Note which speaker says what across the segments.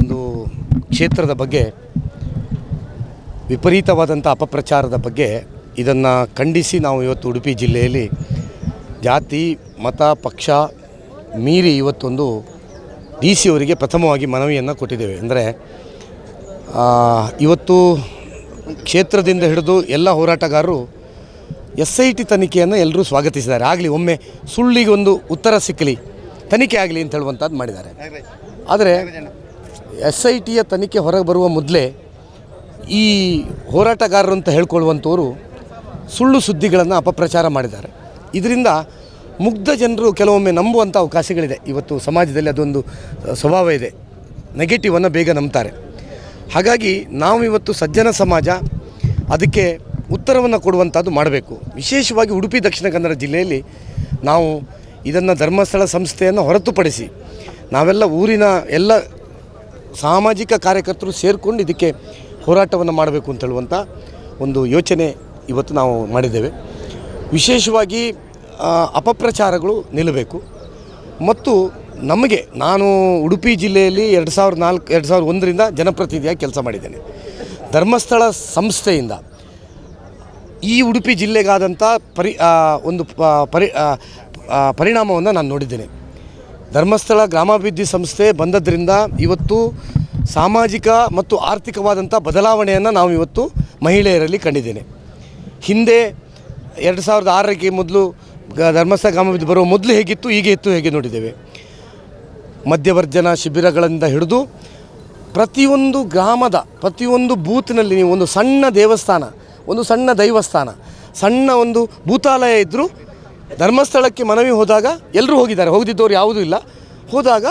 Speaker 1: ಒಂದು ಕ್ಷೇತ್ರದ ಬಗ್ಗೆ ವಿಪರೀತವಾದಂಥ ಅಪಪ್ರಚಾರದ ಬಗ್ಗೆ ಇದನ್ನು ಖಂಡಿಸಿ ನಾವು ಇವತ್ತು ಉಡುಪಿ ಜಿಲ್ಲೆಯಲ್ಲಿ ಜಾತಿ ಮತ ಪಕ್ಷ ಮೀರಿ ಇವತ್ತೊಂದು ಡಿ ಸಿ ಅವರಿಗೆ ಪ್ರಥಮವಾಗಿ ಮನವಿಯನ್ನು ಕೊಟ್ಟಿದ್ದೇವೆ. ಅಂದರೆ ಇವತ್ತು ಕ್ಷೇತ್ರದಿಂದ ಹಿಡಿದು ಎಲ್ಲ ಹೋರಾಟಗಾರರು ಎಸ್ ಐ ಟಿ ತನಿಖೆಯನ್ನು ಎಲ್ಲರೂ ಸ್ವಾಗತಿಸಿದ್ದಾರೆ. ಆಗಲಿ ಒಮ್ಮೆ ಸುಳ್ಳಿಗೆ ಒಂದು ಉತ್ತರ ಸಿಕ್ಕಲಿ ತನಿಖೆ ಆಗಲಿ ಅಂತ ಹೇಳುವಂಥದ್ದು ಮಾಡಿದ್ದಾರೆ. ಆದರೆ ಎಸ್ ಐ ಟಿಯ ತನಿಖೆ ಹೊರಗೆ ಬರುವ ಮೊದಲೇ ಈ ಹೋರಾಟಗಾರರು ಅಂತ ಹೇಳ್ಕೊಳ್ಳುವಂಥವರು ಸುಳ್ಳು ಸುದ್ದಿಗಳನ್ನು ಅಪಪ್ರಚಾರ ಮಾಡಿದ್ದಾರೆ. ಇದರಿಂದ ಮುಗ್ಧ ಜನರು ಕೆಲವೊಮ್ಮೆ ನಂಬುವಂಥ ಅವಕಾಶಗಳಿದೆ. ಇವತ್ತು ಸಮಾಜದಲ್ಲಿ ಅದೊಂದು ಸ್ವಭಾವ ಇದೆ. ನೆಗೆಟಿವನ್ನು ಬೇಗ ನಂಬ್ತಾರೆ. ಹಾಗಾಗಿ ನಾವು ಇವತ್ತು ಸಜ್ಜನ ಸಮಾಜ ಅದಕ್ಕೆ ಉತ್ತರವನ್ನು ಕೊಡುವಂಥದ್ದು ಮಾಡಬೇಕು. ವಿಶೇಷವಾಗಿ ಉಡುಪಿ, ದಕ್ಷಿಣ ಕನ್ನಡ ಜಿಲ್ಲೆಯಲ್ಲಿ ನಾವು ಇದನ್ನು ಧರ್ಮಸ್ಥಳ ಸಂಸ್ಥೆಯನ್ನು ಹೊರತುಪಡಿಸಿ ನಾವೆಲ್ಲ ಊರಿನ ಎಲ್ಲ ಸಾಮಾಜಿಕ ಕಾರ್ಯಕರ್ತರು ಸೇರಿಕೊಂಡು ಇದಕ್ಕೆ ಹೋರಾಟವನ್ನು ಮಾಡಬೇಕು ಅಂತ ಹೇಳುವಂಥ ಒಂದು ಯೋಚನೆ ಇವತ್ತು ನಾವು ಮಾಡಿದ್ದೇವೆ. ವಿಶೇಷವಾಗಿ ಅಪಪ್ರಚಾರಗಳು ನಿಲ್ಲಬೇಕು. ಮತ್ತು ನಮಗೆ, ನಾನು ಉಡುಪಿ ಜಿಲ್ಲೆಯಲ್ಲಿ ಎರಡು ಸಾವಿರದ ನಾಲ್ಕು, ಎರಡು ಸಾವಿರದ ಒಂದರಿಂದ ಜನಪ್ರತಿನಿಧಿಯಾಗಿ ಕೆಲಸ ಮಾಡಿದ್ದೇನೆ. ಧರ್ಮಸ್ಥಳ ಸಂಸ್ಥೆಯಿಂದ ಈ ಉಡುಪಿ ಜಿಲ್ಲೆಗಾದಂಥ ಪರಿ ಒಂದು ಪರಿ ಪರಿಣಾಮವನ್ನು ನಾನು ನೋಡಿದ್ದೇನೆ. ಧರ್ಮಸ್ಥಳ ಗ್ರಾಮಾಭಿವೃದ್ಧಿ ಸಂಸ್ಥೆ ಬಂದದ್ರಿಂದ ಇವತ್ತು ಸಾಮಾಜಿಕ ಮತ್ತು ಆರ್ಥಿಕವಾದಂಥ ಬದಲಾವಣೆಯನ್ನು ನಾವು ಇವತ್ತು ಮಹಿಳೆಯರಲ್ಲಿ ಕಂಡಿದ್ದೇನೆ. ಹಿಂದೆ ಎರಡು ಸಾವಿರದ ಆರಕ್ಕೆ ಮೊದಲು ಧರ್ಮಸ್ಥಳ ಗ್ರಾಮಾಭಿವೃದ್ಧಿ ಬರುವ ಮೊದಲು ಹೇಗಿತ್ತು, ಈಗ ಇತ್ತು ಹೇಗೆ ನೋಡಿದ್ದೇವೆ. ಮಧ್ಯವರ್ಜನ ಶಿಬಿರಗಳಿಂದ ಹಿಡಿದು ಪ್ರತಿಯೊಂದು ಗ್ರಾಮದ, ಪ್ರತಿಯೊಂದು ಬೂತ್ನಲ್ಲಿ ನೀವು ಒಂದು ಸಣ್ಣ ದೇವಸ್ಥಾನ, ಒಂದು ಸಣ್ಣ ದೈವಸ್ಥಾನ, ಸಣ್ಣ ಒಂದು ಭೂತಾಲಯ ಇದ್ದರೂ ಧರ್ಮಸ್ಥಳಕ್ಕೆ ಮನವಿ ಹೋದಾಗ ಎಲ್ಲರೂ ಹೋಗಿದ್ದಾರೆ. ಹೋಗದಿದ್ದವ್ರು ಯಾವುದೂ ಇಲ್ಲ. ಹೋದಾಗ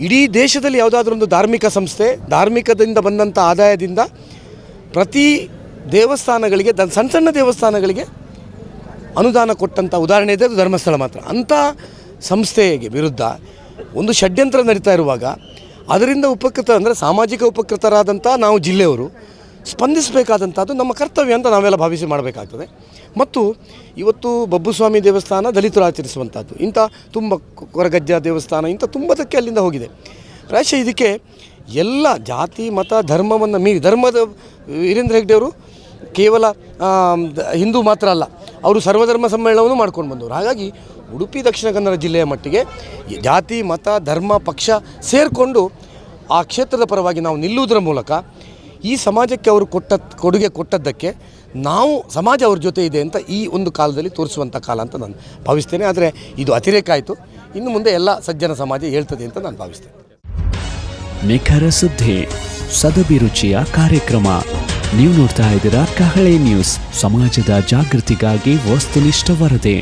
Speaker 1: ಇಡೀ ದೇಶದಲ್ಲಿ ಯಾವುದಾದ್ರೂ ಒಂದು ಧಾರ್ಮಿಕ ಸಂಸ್ಥೆ, ಧಾರ್ಮಿಕದಿಂದ ಬಂದಂಥ ಆದಾಯದಿಂದ ಪ್ರತಿ ದೇವಸ್ಥಾನಗಳಿಗೆ, ದ ಸಣ್ಣ ಸಣ್ಣ ದೇವಸ್ಥಾನಗಳಿಗೆ ಅನುದಾನ ಕೊಟ್ಟಂಥ ಉದಾಹರಣೆ ಇದೆ. ಅದು ಧರ್ಮಸ್ಥಳ ಮಾತ್ರ. ಅಂಥ ಸಂಸ್ಥೆಗೆ ವಿರುದ್ಧ ಒಂದು ಷಡ್ಯಂತ್ರ ನಡೀತಾ ಇರುವಾಗ, ಅದರಿಂದ ಉಪಕೃತ ಅಂದರೆ ಸಾಮಾಜಿಕ ಉಪಕೃತರಾದಂಥ ನಾವು ಜಿಲ್ಲೆಯವರು ಸ್ಪಂದಿಸಬೇಕಾದಂಥದ್ದು ನಮ್ಮ ಕರ್ತವ್ಯ ಅಂತ ನಾವೆಲ್ಲ ಭಾವಿಸಿ ಮಾಡಬೇಕಾಗ್ತದೆ. ಮತ್ತು ಇವತ್ತು ಬಬ್ಬುಸ್ವಾಮಿ ದೇವಸ್ಥಾನ ದಲಿತರು ಆಚರಿಸುವಂಥದ್ದು. ಇಂಥ ತುಂಬ ಕೊರಗಜ್ಜ ದೇವಸ್ಥಾನ ಇಂಥ ತುಂಬದಕ್ಕೆ ಅಲ್ಲಿಂದ ಹೋಗಿದೆ. ಪ್ರಾಯಶಃ ಇದಕ್ಕೆ ಎಲ್ಲ ಜಾತಿ, ಮತ, ಧರ್ಮವನ್ನು ಮೀರಿ, ಧರ್ಮದ ವೀರೇಂದ್ರ ಹೆಗ್ಡೆಯವರು ಕೇವಲ ಹಿಂದೂ ಮಾತ್ರ ಅಲ್ಲ, ಅವರು ಸರ್ವಧರ್ಮ ಸಮ್ಮೇಳನವನ್ನು ಮಾಡ್ಕೊಂಡು ಬಂದವರು. ಹಾಗಾಗಿ ಉಡುಪಿ, ದಕ್ಷಿಣ ಕನ್ನಡ ಜಿಲ್ಲೆಯ ಮಟ್ಟಿಗೆ ಜಾತಿ, ಮತ, ಧರ್ಮ, ಪಕ್ಷ ಸೇರಿಕೊಂಡು ಆ ಕ್ಷೇತ್ರದ ಪರವಾಗಿ ನಾವು ನಿಲ್ಲುವುದರ ಮೂಲಕ ಈ ಸಮಾಜಕ್ಕೆ ಅವರು ಕೊಟ್ಟ, ಕೊಡುಗೆ ಕೊಟ್ಟದ್ದಕ್ಕೆ ನಾವು, ಸಮಾಜ ಅವ್ರ ಜೊತೆ ಇದೆ ಅಂತ ಈ ಒಂದು ಕಾಲದಲ್ಲಿ ತೋರಿಸುವಂಥ ಕಾಲ ಅಂತ ನಾನು ಭಾವಿಸ್ತೇನೆ. ಆದರೆ ಇದು ಅತಿರೇಕ ಆಯಿತು. ಇನ್ನು ಮುಂದೆ ಎಲ್ಲ ಸಜ್ಜನ ಸಮಾಜ ಹೇಳ್ತದೆ ಅಂತ ನಾನು ಭಾವಿಸ್ತೇನೆ.
Speaker 2: ನಿಖರ ಸುದ್ದಿ, ಸದಭಿರುಚಿಯ ಕಾರ್ಯಕ್ರಮ. ನೀವು ನೋಡ್ತಾ ಇದ್ದೀರಾ ಕಹಳೆ ನ್ಯೂಸ್. ಸಮಾಜದ ಜಾಗೃತಿಗಾಗಿ ವಸ್ತುನಿಷ್ಠ ವರದಿ.